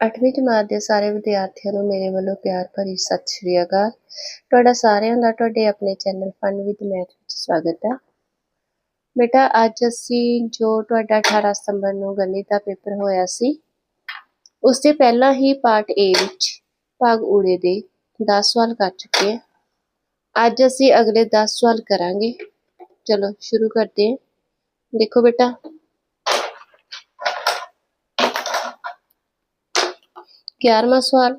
ਅੱਠਵੀਂ ਜਮਾਤ ਦੇ ਸਾਰੇ ਵਿਦਿਆਰਥੀਆਂ ਨੂੰ ਮੇਰੇ ਵੱਲੋਂ ਪਿਆਰ ਭਰੀ ਸਤਿ ਸ਼੍ਰੀ ਅਕਾਲ। ਤੁਹਾਡਾ ਸਾਰਿਆਂ ਦਾ, ਤੁਹਾਡੇ ਆਪਣੇ ਚੈਨਲ ਫਨ ਵਿਦ ਮੈਥ ਵਿੱਚ ਸਵਾਗਤ ਹੈ। ਬੇਟਾ, ਅੱਜ ਅਸੀਂ ਜੋ ਤੁਹਾਡਾ 18 ਸਤੰਬਰ ਨੂੰ ਗਣਿਤ ਦਾ ਪੇਪਰ ਹੋਇਆ ਸੀ, ਉਸ ਦੇ ਪਹਿਲਾਂ ਹੀ ਪਾਰਟ A ਵਿੱਚ ਭਾਗ ਊੜੇ ਦੇ 10 ਸਵਾਲ ਕਰ ਚੁੱਕੇ ਹਾਂ। ਅੱਜ ਅਸੀਂ ਅਗਲੇ 10 ਸਵਾਲ ਕਰਾਂਗੇ। ਚਲੋ, ਸ਼ੁਰੂ ਕਰਦੇ ਹਾਂ। ਦੇਖੋ ਬੇਟਾ ਗਿਆਰਵਾਂ ਸਵਾਲ।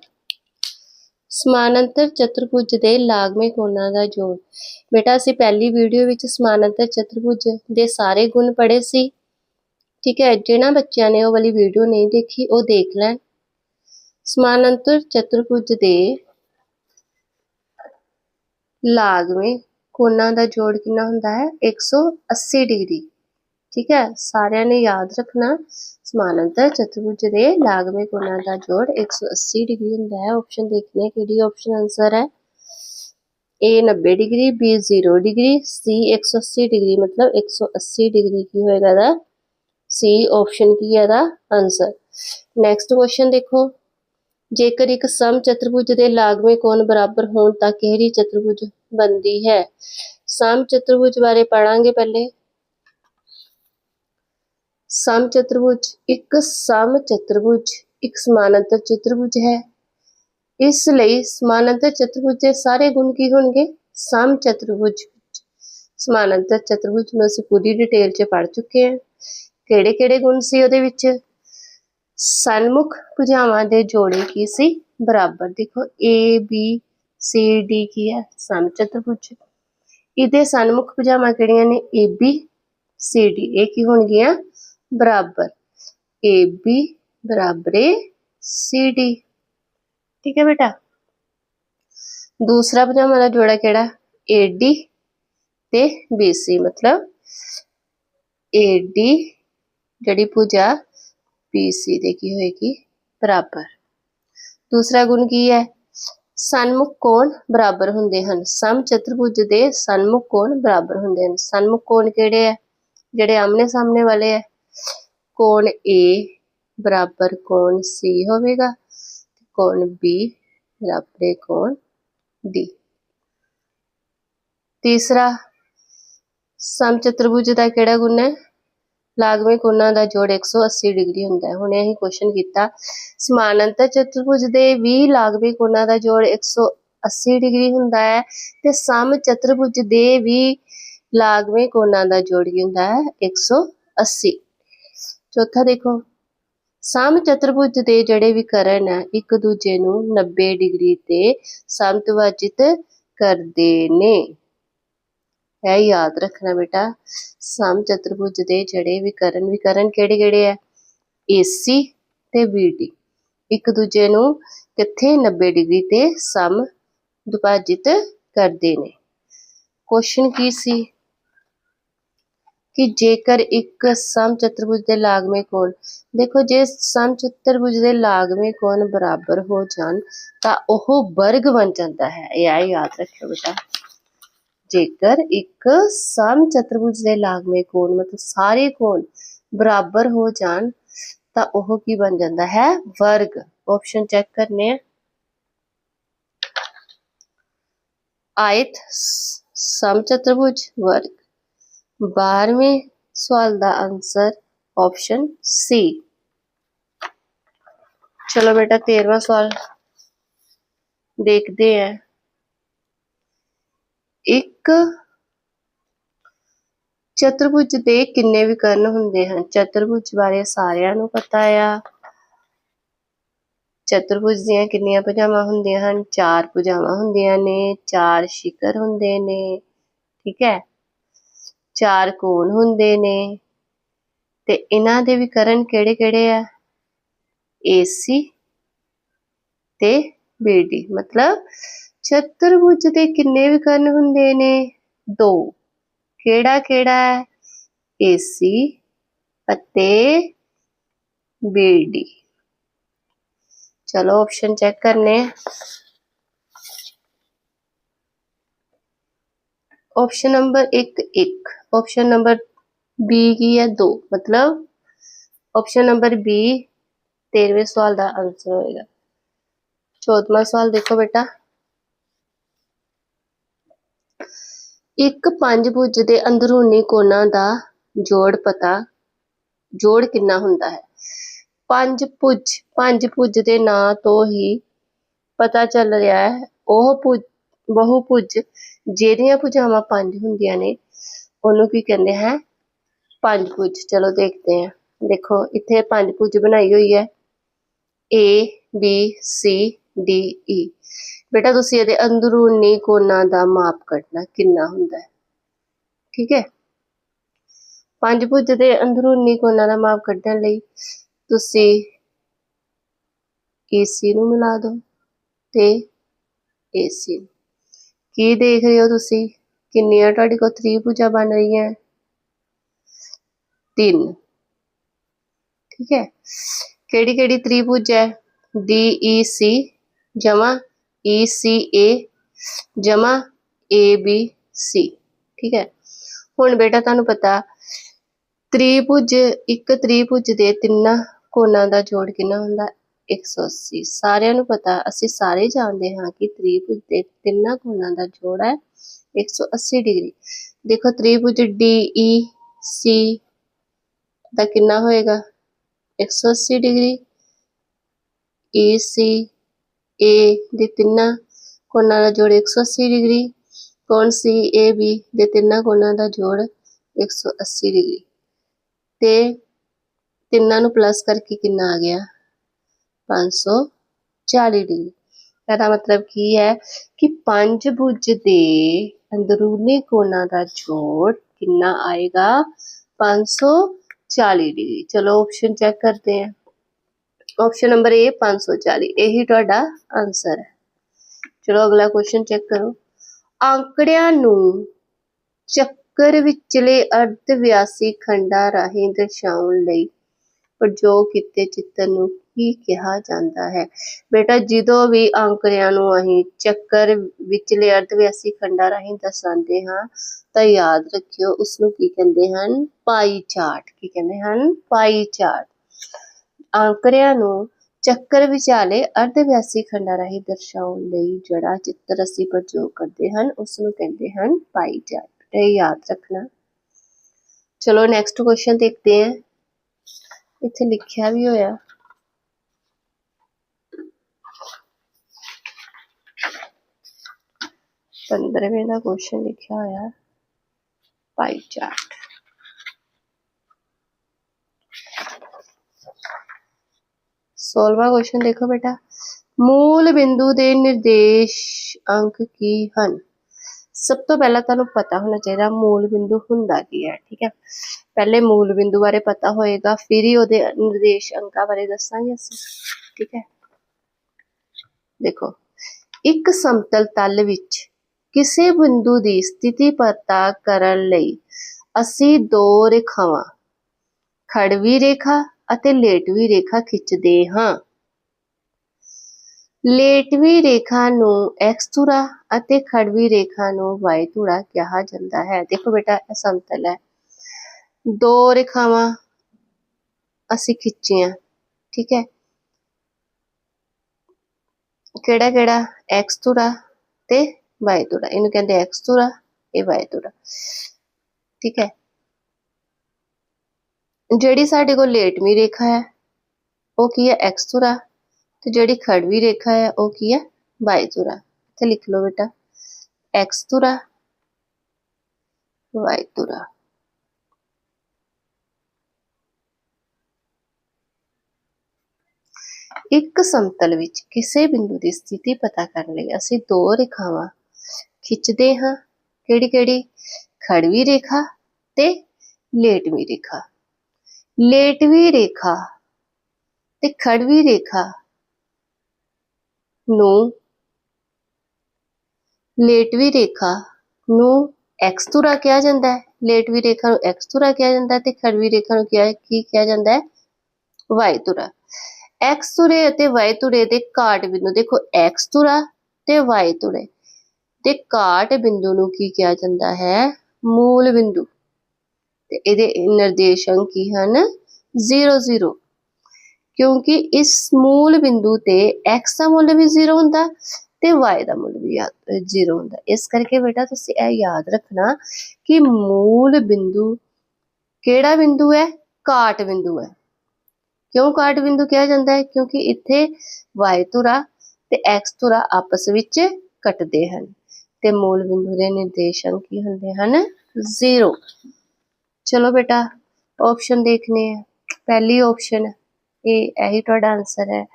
ਸਮਾਨਾਂਤਰ ਚਤੁਰਭੁਜ ਦੇ ਲਾਗਵੇਂ ਕੋਣਾਂ ਦਾ ਜੋੜ। ਬੇਟਾ, ਅਸੀਂ ਪਹਿਲੀ ਵੀਡੀਓ ਵਿੱਚ ਸਮਾਨਾਂਤਰ ਚਤੁਰਭੁਜ ਦੇ ਸਾਰੇ ਗੁਣ ਪੜ੍ਹੇ ਸੀ। ਠੀਕ ਹੈ, ਜਿਹਨਾਂ ਬੱਚਿਆਂ ਨੇ ਉਹ ਵਾਲੀ ਵੀਡੀਓ ਨਹੀਂ ਦੇਖੀ, ਉਹ ਦੇਖ ਲੈਣ। ਸਮਾਨਾਂਤਰ ਚਤੁਰਭੁਜ ਦੇ ਲਾਗਵੇਂ ਕੋਣਾਂ ਦਾ ਜੋੜ ਕਿੰਨਾ ਹੁੰਦਾ ਹੈ? 180 ਡਿਗਰੀ। ਠੀਕ ਹੈ? ਸਾਰਿਆਂ ਨੇ ਯਾਦ ਰੱਖਣਾ। ਸਮਾਨਾਂਤਰ ਚਤੁਰਭੁਜ ਦੇ ਲਾਗਵੇਂ ਕੋਣਾਂ ਦਾ ਜੋੜ 180 ਡਿਗਰੀ ਹੁੰਦਾ ਹੈ। ਆਪਸ਼ਨ ਦੇਖਨੇ ਆ ਕਿਹੜੀ ਆਪਸ਼ਨ ਆਨਸਰ ਹੈ। A 90 degree, B 0 degree, C 180 degree, ਮਤਲਬ 180 ਡਿਗਰੀ ਕੀ ਹੋਏਗਾ ਦਾ C ਆਪਸ਼ਨ ਕੀ ਹੈ ਦਾ ਆਨਸਰ ਨੈਕਸਟ ਕੁਐਸਚਨ ਦੇਖੋ। ਜੇਕਰ ਇੱਕ ਸਮ ਚਤੁਰਭੁਜ ਦੇ ਲਾਗਵੇਂ ਕੋਣ ਬਰਾਬਰ ਹੋਣ ਤਾਂ ਕਿਹੜੀ ਚਤੁਰਭੁਜ ਬਣਦੀ ਹੈ? ਸਮ ਚਤੁਰਭੁਜ ਬਾਰੇ ਪੜਾਂਗੇ ਪਹਿਲੇ। ਸਮ ਚਤੁਰਭੁਜ, ਇੱਕ ਸਮ ਚਤੁਰਭੁਜ, ਇੱਕ ਸਮਾਨਾਂਤਰ ਚਤੁਰਭੁਜ ਹੈ। ਇਸ ਲਈ ਸਮਾਨਾਂਤਰ ਚਤੁਰਭੁਜ ਦੇ ਸਾਰੇ ਗੁਣ ਕੀ ਹੋਣਗੇ? ਸਮ ਚਤੁਰਭੁਜ ਵਿੱਚ। ਸਮਾਨਾਂਤਰ ਚਤੁਰਭੁਜ ਨੂੰ ਅਸੀਂ ਪੂਰੀ ਡਿਟੇਲ 'ਚ ਪੜ ਚੁੱਕੇ ਹਾਂ। ਕਿਹੜੇ ਕਿਹੜੇ ਗੁਣ ਸੀ ਉਹਦੇ ਵਿੱਚ? ਸਨਮੁਖ ਭੁਜਾਵਾਂ ਦੇ ਜੋੜੇ ਕੀ ਸੀ? ਬਰਾਬਰ ਦੇਖੋ, A, B, C, D ਕੀ ਹੈ? ਸਮ ਚਤੁਰਭੁਜ। ਇਹਦੇ ਸਨਮੁਖ ਭੁਜਾਵਾਂ ਕਿਹੜੀਆਂ ਨੇ? AB CD ਇਹ ਕੀ ਹੋਣਗੀਆਂ? ਬਰਾਬਰ AB ਬਰਾਬਰ CD ਠੀਕ ਹੈ ਬੇਟਾ? ਦੂਸਰਾ ਭੁਜਾਵਾਂ ਦਾ ਜੋੜਾ ਕਿਹੜਾ? AD ਤੇ BC ਮਤਲਬ AD ਜਿਹੜੀ ਭੁਜਾ BC ਦੇ ਕੀ ਹੋਏਗੀ? ਬਰਾਬਰ। ਦੂਸਰਾ ਗੁਣ ਕੀ ਹੈ? ਸਨਮੁਖ ਕੋਣ ਬਰਾਬਰ ਹੁੰਦੇ ਹਨ? ਸਮ ਚਤੁਰਭੁਜ ਦੇ ਸਨਮੁਖ ਕੋਣ ਬਰਾਬਰ ਹੁੰਦੇ ਹਨ? ਸਨਮੁਖ ਕੋਣ ਕਿਹੜੇ ਹੈ? ਜਿਹੜੇ ਆਮਨੇ ਸਾਹਮਣੇ ਵਾਲੇ ਹੈ। ਕੋਣ A ਬਰਾਬਰ ਕੋਣ C ਹੋਵੇਗਾ ਤੇ ਕੋਣ B ਬਰਾਬਰ ਕੋਣ D ਤੀਸਰਾ ਸਮ ਚਤੁਰਭੁਜ ਦਾ ਕਿਹੜਾ ਗੁਣ ਹੈ? ਲਾਗਵੇਂ ਕੋਣਾਂ ਦਾ ਜੋੜ 180 ਡਿਗਰੀ ਹੁੰਦਾ ਹੈ। ਹੁਣੇ ਅਸੀਂ ਕੁਐਸਚਨ ਕੀਤਾ। ਸਮਾਨਾਂਤਰ ਚਤੁਰਭੁਜ ਦੇ ਵੀ ਲਾਗਵੇਂ ਕੋਣਾਂ ਦਾ ਜੋੜ 180 ਡਿਗਰੀ ਹੁੰਦਾ ਹੈ ਤੇ ਸਮ ਚਤੁਰਭੁਜ ਦੇ ਵੀ ਲਾਗਵੇਂ ਕੋਣਾਂ ਦਾ ਜੋੜ ਕੀ ਹੁੰਦਾ ਹੈ? 180 ਚੌਥਾ ਦੇਖੋ। ਸਮ ਚਤੁਰਭੁਜ ਦੇ ਜਿਹੜੇ ਵਿਕਰਨ ਹੈ ਇੱਕ ਦੂਜੇ ਨੂੰ 90 ਡਿਗਰੀ ਤੇ ਸਮਤਵਾਜਿਤ ਕਰਦੇ ਨੇ। ਇਹ ਯਾਦ ਰੱਖਣਾ ਬੇਟਾ, ਸਮ ਚਤੁਰਭੁਜ ਦੇ ਜਿਹੜੇ ਵਿਕਰਨ ਵਿਕਰਨ ਕਿਹੜੇ ਕਿਹੜੇ ਆ? AC ਤੇ BD ਇੱਕ ਦੂਜੇ ਨੂੰ ਕਿੱਥੇ 90 ਡਿਗਰੀ ਤੇ ਸਮ ਦੁਭਾਜਿਤ ਕਰਦੇ ਨੇ। ਕੁਐਸਚਨ ਕੀ ਸੀ? ਕਿ ਜੇਕਰ ਇੱਕ ਸਮ ਚਤੁਰਭੁਜ ਦੇ ਲਾਗਵੇਂ ਕੋਣ ਦੇਖੋ ਜੇ ਸਮ ਚਤੁਰਭੁਜ ਦੇ ਲਾਗਵੇਂ ਕੋਣ ਬਰਾਬਰ ਹੋ ਜਾਣ, ਤਾਂ ਉਹ ਵਰਗ ਬਣ ਜਾਂਦਾ ਹੈ। ਇਹ ਯਾਦ ਰੱਖਿਓ ਬੇਟਾ। ਜੇਕਰ ਇੱਕ ਸਮ ਚਤੁਰਭੁਜ ਦੇ ਲਾਗਵੇਂ ਕੋਣ ਮਤਲਬ ਸਾਰੇ ਕੋਣ ਬਰਾਬਰ ਹੋ ਜਾਣ, ਤਾਂ ਉਹ ਕੀ ਬਣ ਜਾਂਦਾ ਹੈ? ਵਰਗ। ਆਪਸ਼ਨ ਚੈੱਕ ਕਰਨੇ ਆ। ਆਇਤ ਸਮ ਚਤੁਰਭੁਜ, ਵਰਗ। 12ਵੇਂ ਸਵਾਲ ਦਾ ਆਨਸਰ ਆਪਸ਼ਨ ਸੀ ਚਲੋ ਬੇਟਾ 13ਵਾਂ ਸਵਾਲ ਦੇਖਦੇ ਆ ਇੱਕ ਚਤੁਰਭੁਜ ਦੇ ਕਿੰਨੇ ਵਿਕਰਨ ਹੁੰਦੇ ਹਨ? ਚਤੁਰਭੁਜ ਬਾਰੇ ਸਾਰਿਆਂ ਨੂੰ ਪਤਾ ਆ। ਚਤੁਰਭੁਜ ਦੀਆਂ ਕਿੰਨੀਆਂ ਭੁਜਾਵਾਂ ਹੁੰਦੀਆਂ ਹਨ? ਚਾਰ ਭੁਜਾਵਾਂ ਹੁੰਦੀਆਂ ਨੇ, ਚਾਰ ਸ਼ਿਖਰ ਹੁੰਦੇ ਨੇ, ਠੀਕ ਹੈ? ਚਾਰ ਕੋਣ ਹੁੰਦੇ ਨੇ। ਤੇ ਇਹਨਾਂ ਦੇ ਵਿਕਰਨ ਕਿਹੜੇ ਕਿਹੜੇ ਆ? AC ਤੇ BD ਮਤਲਬ ਚਤੁਰਭੁਜ ਦੇ ਕਿੰਨੇ ਵਿਕਰਨ ਹੁੰਦੇ ਨੇ? ਦੋ। ਕਿਹੜਾ ਕਿਹੜਾ ਹੈ? AC ਅਤੇ BD ਚਲੋ ਆਪਸ਼ਨ ਚੈੱਕ ਕਰਨੇ option number 1 1 option number B ਕੀ ਹੈ? 2 ਮਤਲਬ ਆਪਸ਼ਨ ਨੰਬਰ B 13ਵੇਂ ਸਵਾਲ ਦਾ ਆਨਸਰ ਹੋਏਗਾ। 14ਵਾਂ ਸਵਾਲ ਦੇਖੋ ਬੇਟਾ। ਇੱਕ ਪੰਜਭੁਜ ਦੇ ਅੰਦਰੂਨੀ ਕੋਣਾਂ ਦਾ ਜੋੜ ਪਤਾ ਜੋੜ ਕਿੰਨਾ ਹੁੰਦਾ ਹੈ? ਪੰਜ ਭੁਜ ਪੰਜ ਭੁਜ ਦੇ ਨਾਂ ਤੋਂ ਹੀ ਪਤਾ ਚੱਲ ਰਿਹਾ ਹੈ। ਉਹ ਭੁਜ ਬਹੁ ਭੁਜ ਜਿਹੜੀਆਂ ਭੁਜਾਵਾਂ ਪੰਜ ਹੁੰਦੀਆਂ ਨੇ, ਉਹਨੂੰ ਕੀ ਕਹਿੰਦੇ ਹੈ? ਪੰਜ ਭੁਜ। ਚਲੋ ਦੇਖਦੇ ਹਾਂ। ਦੇਖੋ, ਇੱਥੇ ਪੰਜ ਭੁਜ ਬਣਾਈ ਹੋਈ ਹੈ। A, B, C, D E ਬੇਟਾ, ਤੁਸੀਂ ਇਹਦੇ ਅੰਦਰੂਨੀ ਕੋਣਾਂ ਦਾ ਮਾਪ ਕੱਢਣਾ, ਕਿੰਨਾ ਹੁੰਦਾ ਹੈ। ਠੀਕ ਹੈ? ਪੰਜ ਭੁਜ ਦੇ ਅੰਦਰੂਨੀ ਕੋਣਾਂ ਦਾ ਮਾਪ ਕੱਢਣ ਲਈ ਤੁਸੀਂ ਏਸੀ ਨੂੰ ਮਿਲਾ ਦਿਓ ਤੇ AC ਕੀ ਦੇਖ ਰਹੇ ਹੋ ਤੁਸੀਂ? ਕਿੰਨੀਆਂ ਤੁਹਾਡੇ ਕੋਲ ਤ੍ਰਿਭੁਜਾਂ ਬਣ ਰਹੀਆਂ? ਤਿੰਨ। ਠੀਕ ਹੈ। ਕਿਹੜੀ ਕਿਹੜੀ ਤ੍ਰਿਭੁਜ ਹੈ? ਦੀ ਈ ਸੀ ਜਮਾ ਈ ਸੀ ਏ ਜਮਾ ਏ ਬੀ ਸੀ ਠੀਕ ਹੈ। ਹੁਣ ਬੇਟਾ ਤੁਹਾਨੂੰ ਪਤਾ ਤ੍ਰਿਭੁਜ ਇੱਕ ਤ੍ਰਿਭੁਜ ਦੇ ਤਿੰਨਾਂ ਕੋਣਾਂ ਦਾ ਜੋੜ ਕਿੰਨਾ ਹੁੰਦਾ? 180 ਸਾਰਿਆਂ ਨੂੰ ਪਤਾ, ਅਸੀਂ ਸਾਰੇ ਜਾਣਦੇ ਹਾਂ ਕਿ ਤ੍ਰਿਭੁਜ ਦੇ ਤਿੰਨਾਂ ਕੋਣਾਂ ਦਾ ਜੋੜ ਹੈ 180 ਡਿਗਰੀ। ਦੇਖੋ, ਤ੍ਰਿਭੁਜ DEC ਦਾ ਕਿੰਨਾ ਹੋਏਗਾ? 180 ਡਿਗਰੀ। ECA ਦੇ ਤਿੰਨਾਂ ਕੋਣਾਂ ਦਾ ਜੋੜ 180 ਡਿਗਰੀ। ਕੋਣ CAB ਦੇ ਤਿੰਨਾਂ ਕੋਣਾਂ ਦਾ ਜੋੜ 180 ਡਿਗਰੀ। ਤੇ ਤਿੰਨਾਂ ਨੂੰ ਪਲੱਸ ਕਰਕੇ ਕਿੰਨਾ ਆ ਗਿਆ? 540 ਡਿਗਰੀ ਇਹਦਾ ਮਤਲਬ ਕੀ ਹੈ ਕਿ ਪੰਜ ਦੇ ਅੰਦਰੂਨੀ ਕੋਣਾਂ ਦਾ ਜੋੜ ਕਿੰਨਾ ਆਏਗਾ? 540 ਡਿਗਰੀ ਚਲੋ ਆਪਸ਼ਨ ਚੈੱਕ ਕਰਦੇ ਹਾਂ। ਆਪਸ਼ਨ ਨੰਬਰ A 540 ਇਹੀ ਤੁਹਾਡਾ ਆਨਸਰ ਹੈ। ਚਲੋ ਅਗਲਾ ਕੁਐਸਚਨ ਚੈੱਕ ਕਰੋ। ਅੰਕੜਿਆਂ ਨੂੰ ਚੱਕਰ ਵਿਚਲੇ ਅਰਧ ਵਿਆਸੀ ਖੰਡਾਂ ਰਾਹੀਂ ਦਰਸਾਉਣ ਲਈ ਪ੍ਰਯੋਗ ਕੀਤੇ ਚਿੱਤਰ ਨੂੰ ਕੀ ਕਿਹਾ ਜਾਂਦਾ ਹੈ। ਬੇਟਾ, ਜਦੋਂ ਵੀ ਅੰਕੜਿਆਂ ਨੂੰ ਅਸੀਂ ਚੱਕਰ ਵਿਚਲੇ ਅਰਧ ਵਿਆਸੀ ਖੰਡਾਂ ਰਾਹੀਂ ਦਰਸਾਉਂਦੇ ਹਾਂ, ਤਾਂ ਯਾਦ ਰੱਖਿਓ ਉਸ ਨੂੰ ਕੀ ਕਹਿੰਦੇ ਹਨ? ਪਾਈ ਚਾਰਟ ਕੀ ਕਹਿੰਦੇ ਹਨ? ਪਾਈ ਚਾਰਟ ਅੰਕੜਿਆਂ ਨੂੰ ਚੱਕਰ ਵਿਚਾਲੇ ਅਰਧ ਵਿਆਸੀ ਖੰਡਾਂ ਰਾਹੀਂ ਦਰਸਾਉਣ ਲਈ ਜਿਹੜਾ ਚਿੱਤਰ ਅਸੀਂ ਪ੍ਰਯੋਗ ਕਰਦੇ ਹਨ ਉਸ ਨੂੰ ਕਹਿੰਦੇ ਹਨ ਪਾਈ ਚਾਰਟ ਇਹ ਯਾਦ ਰੱਖਣਾ। ਚਲੋ ਨੈਕਸਟ ਕੁਐਸਚਨ ਦੇਖਦੇ ਹਾਂ। ਇੱਥੇ ਲਿਖਿਆ ਵੀ ਹੋਇਆ। ਪੰਦਰਵੇਂ ਦਾ ਕੁਐਸਚਨ ਲਿਖਿਆ ਹੋਇਆ ਪਾਈ ਚਾਰਟ ਸੋਲਵਾ ਕੁਐਸਚਨ ਦੇਖੋ ਬੇਟਾ। ਮੂਲ ਬਿੰਦੂ ਦੇ ਨਿਰਦੇਸ਼ ਅੰਕ ਕੀ ਹਨ? ਸਭ ਤੋਂ ਪਹਿਲਾਂ ਤੁਹਾਨੂੰ ਪਤਾ ਹੋਣਾ ਚਾਹੀਦਾ ਮੂਲ ਬਿੰਦੂ ਹੁੰਦਾ ਕੀ ਹੈ, ਠੀਕ ਹੈ? ਪਹਿਲੇ ਮੂਲ ਬਿੰਦੂ ਬਾਰੇ ਪਤਾ ਹੋਏਗਾ, ਫਿਰ ਹੀ ਉਹਦੇ ਨਿਰਦੇਸ਼ ਅੰਕਾਂ ਬਾਰੇ ਦੱਸਾਂਗੇ ਅਸੀਂ, ਠੀਕ ਹੈ? ਦੇਖੋ, ਇੱਕ ਸਮਤਲ ਤਲ ਵਿੱਚ ਕਿਸੇ ਬਿੰਦੂ ਦੀ ਸਥਿਤੀ ਪਤਾ ਕਰਨ ਲਈ ਅਸੀਂ ਦੋ ਰੇਖਾਵਾਂ, ਖੜਵੀ ਰੇਖਾ ਅਤੇ ਲੇਟਵੀ ਰੇਖਾ ਖਿੱਚਦੇ ਹਾਂ। ਲੇਟਵੀ ਰੇਖਾ ਨੂੰ x ਧੁਰਾ ਅਤੇ ਖੜਵੀ ਰੇਖਾ ਨੂੰ y ਧੁਰਾ ਕਿਹਾ ਜਾਂਦਾ ਹੈ। ਦੇਖੋ ਬੇਟਾ, ਇਹ ਸਮਤਲ ਹੈ। ਦੋ ਰੇਖਾਵਾਂ ਅਸੀਂ ਖਿੱਚੀਆਂ, ਠੀਕ ਹੈ। ਕਿਹੜਾ ਕਿਹੜਾ x ਧੁਰਾ ਤੇ y ਧੁਰਾ ਇਹਨੂੰ ਕਹਿੰਦੇ x ਧੁਰਾ ਇਹ y ਧੁਰਾ ਠੀਕ ਹੈ ਜਿਹੜੀ ਸਾਡੇ ਕੋਲ ਲੇਟਵੀਂ ਰੇਖਾ ਹੈ। ਉਹ ਕੀ ਹੈ? X ਧੁਰਾ ਤੇ ਜਿਹੜੀ ਖੜਵੀ ਰੇਖਾ ਹੈ, ਉਹ ਕੀ ਹੈ? Y ਧੁਰਾ ਇੱਥੇ ਲਿਖ ਲਓ ਬੇਟਾ। X ਧੁਰਾ y ਧੁਰਾ ਇੱਕ ਸਮਤਲ ਵਿੱਚ ਕਿਸੇ ਬਿੰਦੂ ਦੀ ਸਥਿਤੀ ਪਤਾ ਕਰਨ ਲਈ ਅਸੀਂ ਦੋ ਰੇਖਾਵਾਂ ਖਿੱਚਦੇ ਹਾਂ। ਕਿਹੜੀ ਕਿਹੜੀ? ਖੜਵੀ ਰੇਖਾ ਤੇ ਲੇਟਵੀ ਰੇਖਾ। ਲੇਟਵੀ ਰੇਖਾ ਤੇ ਖੜਵੀ ਰੇਖਾ ਨੂੰ ਲੇਟਵੀ ਰੇਖਾ ਨੂੰ x ਧੁਰਾ ਕਿਹਾ ਜਾਂਦਾ ਹੈ। ਲੇਟਵੀ ਰੇਖਾ ਨੂੰ x ਧੁਰਾ ਕਿਹਾ ਜਾਂਦਾ ਹੈ ਤੇ ਖੜਵੀ ਰੇਖਾ ਨੂੰ ਕਿਹਾ ਕੀ ਕਿਹਾ ਜਾਂਦਾ ਹੈ? Y ਧੁਰਾ। X ਧੁਰੇ ਅਤੇ y ਧੁਰੇ ਦੇ ਕਾਟ ਬਿੰਦੂ ਦੇਖੋ। X ਧੁਰਾ ਤੇ y ਧੁਰੇ। ਦੇ ਕਾਟ ਬਿੰਦੂ ਨੂੰ ਕੀ ਕਿਹਾ ਜਾਂਦਾ ਹੈ? ਮੂਲ ਬਿੰਦੂ। ਤੇ ਇਹਦੇ ਨਿਰਦੇਸ਼ ਅੰਕ ਕੀ ਹਨ? 0 0 ਕਿਉਂਕਿ ਇਸ ਮੂਲ ਬਿੰਦੂ ਤੇ x ਦਾ ਮੁੱਲ ਵੀ 0 ਹੁੰਦਾ ਤੇ y ਦਾ ਮੁੱਲ ਵੀ 0 ਹੁੰਦਾ। ਇਸ ਕਰਕੇ ਬੇਟਾ ਤੁਸੀਂ ਇਹ ਯਾਦ ਰੱਖਣਾ ਕਿ ਮੂਲ ਬਿੰਦੂ ਕਿਹੜਾ ਬਿੰਦੂ ਹੈ? ਕਾਟ ਬਿੰਦੂ ਹੈ। ਕਿਉਂ ਕਾਟ ਬਿੰਦੂ ਕਿਹਾ ਜਾਂਦਾ ਹੈ? ਕਿਉਂਕਿ ਇੱਥੇ y ਧੁਰਾ ਤੇ x ਧੁਰਾ ਆਪਸ ਵਿੱਚ ਕੱਟਦੇ ਹਨ। ਤੇ ਮੂਲ ਬਿੰਦੂ ਦੇ ਨਿਰਦੇਸ਼ਾਂਕ ਕੀ ਹੁੰਦੇ ਹਨ? 0 ਚਲੋ ਬੇਟਾ ਆਪਸ਼ਨ ਦੇਖਨੇ ਆ ਪਹਿਲੀ ਆਪਸ਼ਨ ਇਹ, ਇਹੀ ਤੁਹਾਡਾ ਆਨਸਰ ਹੈ।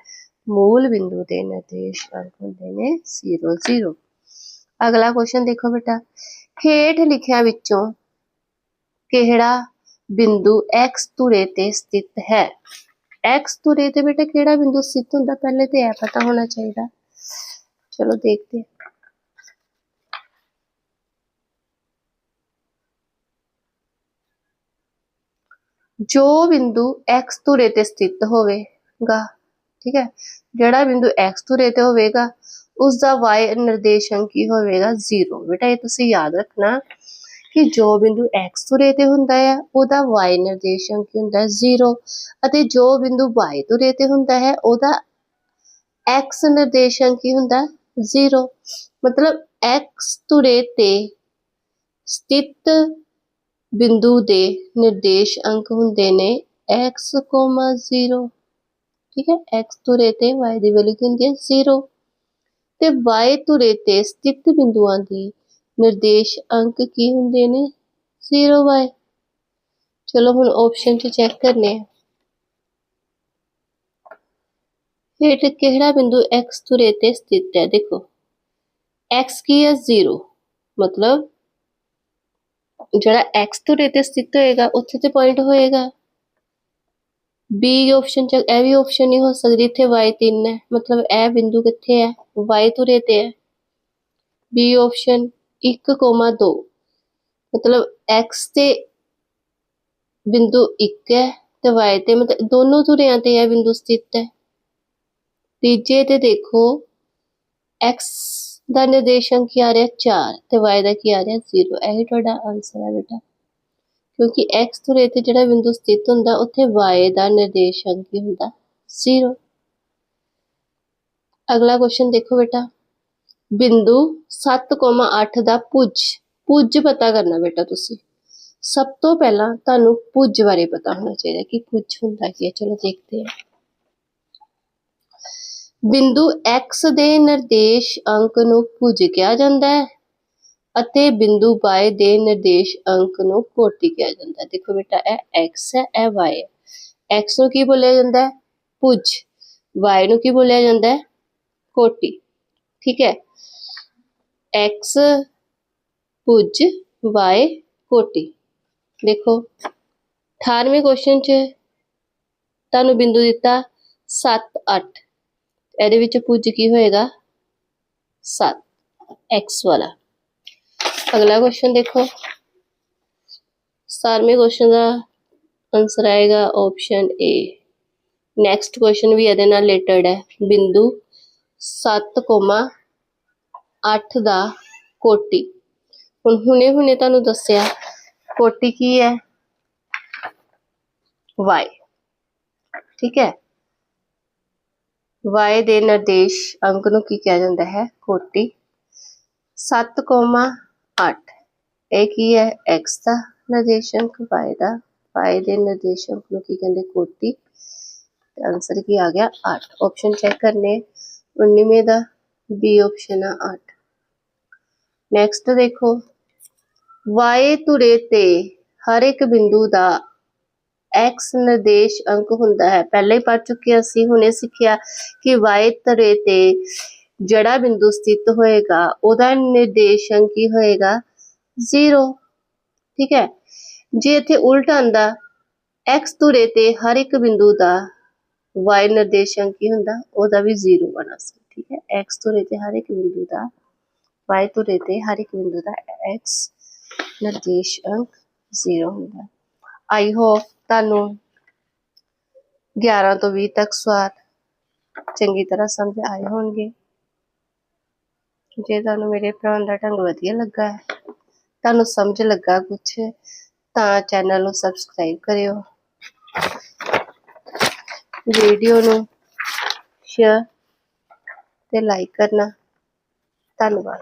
ਮੂਲ ਬਿੰਦੂ ਦੇ ਨਿਰਦੇਸ਼ਾਂਕ ਹੁੰਦੇ ਨੇ 0 0 ਅਗਲਾ ਕੁਐਸਚਨ ਦੇਖੋ ਬੇਟਾ। ਹੇਠ ਲਿਖਿਆਂ ਵਿੱਚੋਂ ਕਿਹੜਾ ਬਿੰਦੂ x ਧੁਰੇ ਤੇ ਸਥਿਤ ਹੈ? x ਧੁਰੇ ਤੇ ਬੇਟਾ ਕਿਹੜਾ ਬਿੰਦੂ ਸਥਿਤ ਹੁੰਦਾ? ਪਹਿਲੇ ਤੇ ਇਹ ਪਤਾ ਹੋਣਾ ਚਾਹੀਦਾ। ਚਲੋ ਦੇਖਦੇ ਹਾਂ। ਜੋ ਬਿੰਦੂ x ਧੁਰੇ ਤੇ ਸਥਿਤ ਹੋਵੇਗਾ, ਠੀਕ ਹੈ? ਜਿਹੜਾ ਬਿੰਦੂ x ਧੁਰੇ ਤੇ ਹੋਵੇਗਾ ਉਸ ਦਾ y ਨਿਰਦੇਸ਼ਾਂਕ ਕੀ ਹੋਵੇਗਾ? 0 ਬੇਟਾ, ਇਹ ਤੁਸੀਂ ਯਾਦ ਰੱਖਣਾ ਕਿ ਜੋ ਬਿੰਦੂ x ਧੁਰੇ ਤੇ ਹੁੰਦਾ ਹੈ, ਉਹਦਾ y ਨਿਰਦੇਸ਼ਾਂਕ ਕੀ ਹੁੰਦਾ ਹੈ? 0 ਅਤੇ ਜੋ ਬਿੰਦੂ y ਧੁਰੇ ਤੇ ਹੁੰਦਾ ਹੈ, ਉਹਦਾ x ਨਿਰਦੇਸ਼ਾਂਕ ਕੀ ਹੁੰਦਾ ਹੈ? 0 ਮਤਲਬ x ਧੁਰੇ ਤੇ ਸਥਿਤ ਬਿੰਦੂ ਦੇ ਨਿਰਦੇਸ਼ ਅੰਕ ਹੁੰਦੇ ਨੇ x, 0 ਠੀਕ ਹੈ x ਧੁਰੇ ਤੇ y ਦੀ ਵੈਲਿਊ ਕੀ ਹੁੰਦੀ ਹੈ? 0 ਤੇ y ਧੁਰੇ ਤੇ ਸਥਿਤ ਬਿੰਦੂਆਂ ਦੀ ਨਿਰਦੇਸ਼ ਅੰਕ ਕੀ ਹੁੰਦੇ ਨੇ? 0y ਚਲੋ ਹੁਣ ਆਪਸ਼ਨ 'ਚ ਚੈੱਕ ਕਰਨੇ ਆ। ਹੇਠ ਕਿਹੜਾ ਬਿੰਦੂ x ਧੁਰੇ ਤੇ ਸਥਿਤ ਹੈ? ਦੇਖੋ x ਕੀ ਹੈ? 0 ਮਤਲਬ ਜਿਹੜਾ x ਧੁਰੇ ਤੇ ਸਥਿਤ ਹੋਏਗਾ ਉੱਥੇ ਤੇ ਪੁਆਇੰਟ ਹੋਏਗਾ। B ਆਪਸ਼ਨ ਚ ਇਹ ਵੀ ਆਪਸ਼ਨ ਨਹੀਂ ਹੋ ਸਕਦੀ ਇੱਥੇ y 3 ਹੈ। ਮਤਲਬ ਇਹ ਬਿੰਦੂ ਕਿੱਥੇ ਹੈ? Y ਧੁਰੇ ਤੇ ਹੈ। B ਆਪਸ਼ਨ 1,2 ਮਤਲਬ x ਤੇ ਬਿੰਦੂ 1 ਹੈ ਤੇ y ਤੇ ਮਤਲਬ ਦੋਨੋਂ ਧੁਰਿਆਂ ਤੇ ਇਹ ਬਿੰਦੂ ਸਥਿਤ ਹੈ। ਤੀਜੇ ਤੇ ਦੇਖੋ x ਦਾ ਨਿਰਦੇਸ਼ਾਂਕ ਕੀ ਆ ਰਿਹਾ? 4 ਤੇ y ਦਾ ਕੀ ਆ ਰਿਹਾ? 0 ਇਹ ਤੁਹਾਡਾ ਆਨਸਰ ਹੈ ਬੇਟਾ। ਕਿਉਂਕਿ x ਧੁਰੇ ਤੇ ਜਿਹੜਾ ਬਿੰਦੂ ਸਥਿਤ ਹੁੰਦਾ ਉੱਥੇ y ਦਾ ਨਿਰਦੇਸ਼ਾਂਕ ਕੀ ਹੁੰਦਾ? 0 ਅਗਲਾ ਕੁਐਸਚਨ ਦੇਖੋ ਬੇਟਾ। ਬਿੰਦੂ 7,8 ਦਾ ਭੁਜ। ਭੁਜ ਪਤਾ ਕਰਨਾ ਬੇਟਾ ਤੁਸੀਂ। ਸਭ ਤੋਂ ਪਹਿਲਾਂ ਤੁਹਾਨੂੰ ਪੁੱਜ ਬਾਰੇ ਪਤਾ ਹੋਣਾ ਚਾਹੀਦਾ ਕਿ ਪੁੱਜ ਹੁੰਦਾ ਕੀ ਹੈ। ਚਲੋ ਦੇਖਦੇ ਹਾਂ। ਬਿੰਦੂ x ਦੇ ਨਿਰਦੇਸ਼ ਅੰਕ ਨੂੰ ਭੁਜ ਕਿਹਾ ਜਾਂਦਾ ਹੈ ਅਤੇ ਬਿੰਦੂ y ਦੇ ਨਿਰਦੇਸ਼ ਅੰਕ ਨੂੰ ਕੋਟਿ ਕਿਹਾ ਜਾਂਦਾ ਹੈ। ਦੇਖੋ ਬੇਟਾ, ਇਹ x ਹੈ, ਇਹ y ਹੈ। X ਨੂੰ ਕੀ ਬੋਲਿਆ ਜਾਂਦਾ ਹੈ? ਭੁਜ। Y ਨੂੰ ਕੀ ਬੋਲਿਆ ਜਾਂਦਾ ਹੈ? ਕੋਟਿ। ਠੀਕ ਹੈ? X, ਭੁਜ, y, ਕੋਟੀ। ਦੇਖੋ 18ਵੇਂ ਕੁਐਸਚਨ 'ਚ ਤੁਹਾਨੂੰ ਬਿੰਦੂ ਦਿੱਤਾ 7 8 ਇਹਦੇ ਵਿੱਚ ਪੁੱਜ ਕੀ ਹੋਏਗਾ? 7 x ਵਾਲਾ। ਅਗਲਾ ਕੁਐਸਚਨ ਦੇਖੋ। ਸਤਾਰਵੇਂ ਕੁਐਸਚਨ ਦਾ ਆਨਸਰ ਆਏਗਾ ਆਪਸ਼ਨ A ਨੈਕਸਟ ਕੁਐਸਚਨ ਵੀ ਇਹਦੇ ਨਾਲ ਰਿਲੇਟਡ ਹੈ। ਬਿੰਦੂ 7,8 ਦਾ ਕੋਟੀ। ਹੁਣ ਹੁਣੇ ਹੁਣੇ ਤੁਹਾਨੂੰ ਦੱਸਿਆ ਕੋਟੀ ਕੀ ਹੈ? Y ਠੀਕ ਹੈ? Y ਦੇ ਨਿਰਦੇਸ਼ ਅੰਕ ਨੂੰ ਕੀ ਕਿਹਾ ਜਾਂਦਾ ਹੈ? ਕੋਟि। 7,8 ਇਹ ਕੀ ਹੈ? X ਦਾ ਨਿਰਦੇਸ਼ਾਂਕ y ਦਾ। y ਦੇ ਨਿਰਦੇਸ਼ਾਂਕ ਨੂੰ ਕੀ ਕਹਿੰਦੇ? ਕੋਟि। ਆਨਸਰ ਕੀ ਆ ਗਿਆ? 8 ਆਪਸ਼ਨ ਚੈੱਕ ਕਰਨੇ। 19ਵੇਂ ਦਾ B ਆਪਸ਼ਨ ਆ 8 ਨੈਕਸਟ ਦੇਖੋ। y ਧੁਰੇ ਤੇ ਹਰ ਇੱਕ ਬਿੰਦੂ ਦਾ ਐਕਸ ਨਿਰਦੇਸ਼ ਅੰਕ ਹੁੰਦਾ ਹੈ। ਪਹਿਲਾਂ ਹੀ ਪੜ ਚੁੱਕੇ ਅਸੀਂ, ਹੁਣੇ ਸਿੱਖਿਆ ਕਿ y ਧੁਰੇ ਤੇ ਜਿਹੜਾ ਬਿੰਦੂ ਸਥਿਤ ਹੋਏਗਾ, ਉਹਦਾ ਨਿਰਦੇਸ਼ ਅੰਕ ਕੀ ਹੋਏਗਾ? 0 ਠੀਕ ਹੈ? ਜੇ ਇੱਥੇ ਉਲਟ ਆਂਦਾ x ਧੁਰੇ ਤੇ ਹਰ ਇੱਕ ਬਿੰਦੂ ਦਾ y ਅੰਕ ਕੀ ਹੁੰਦਾ? ਉਹਦਾ ਵੀ 0 ਬਣਾ ਸੀ। ਠੀਕ ਹੈ? X ਧੁਰੇ ਤੇ ਹਰ ਇੱਕ ਬਿੰਦੂ ਦਾ y ਧੁਰੇ ਤੇ ਹਰ ਇੱਕ ਬਿੰਦੂ ਦਾ x ਅੰਕ 0 ਹੁੰਦਾ। ਆਈ ਹੋਪ ਤੁਹਾਨੂੰ 11 ਤੋਂ 20 ਤੱਕ ਸਵਾਦ। ਚੰਗੀ ਤਰ੍ਹਾਂ ਸਮਝ ਆਏ ਹੋਣਗੇ। ਜੇ ਤੁਹਾਨੂੰ ਮੇਰੇ ਪੜ੍ਹਾਉਣ ਦਾ ਢੰਗ ਵਧੀਆ ਲੱਗਾ ਹੈ, ਤੁਹਾਨੂੰ ਸਮਝ ਲੱਗਾ ਕੁਛ, ਤਾਂ ਚੈਨਲ ਨੂੰ ਸਬਸਕ੍ਰਾਈਬ ਕਰਿਓ। ਵੀਡੀਓ ਨੂੰ ਸ਼ੇਅਰ ਤੇ ਲਾਈਕ ਕਰਨਾ। ਧੰਨਵਾਦ।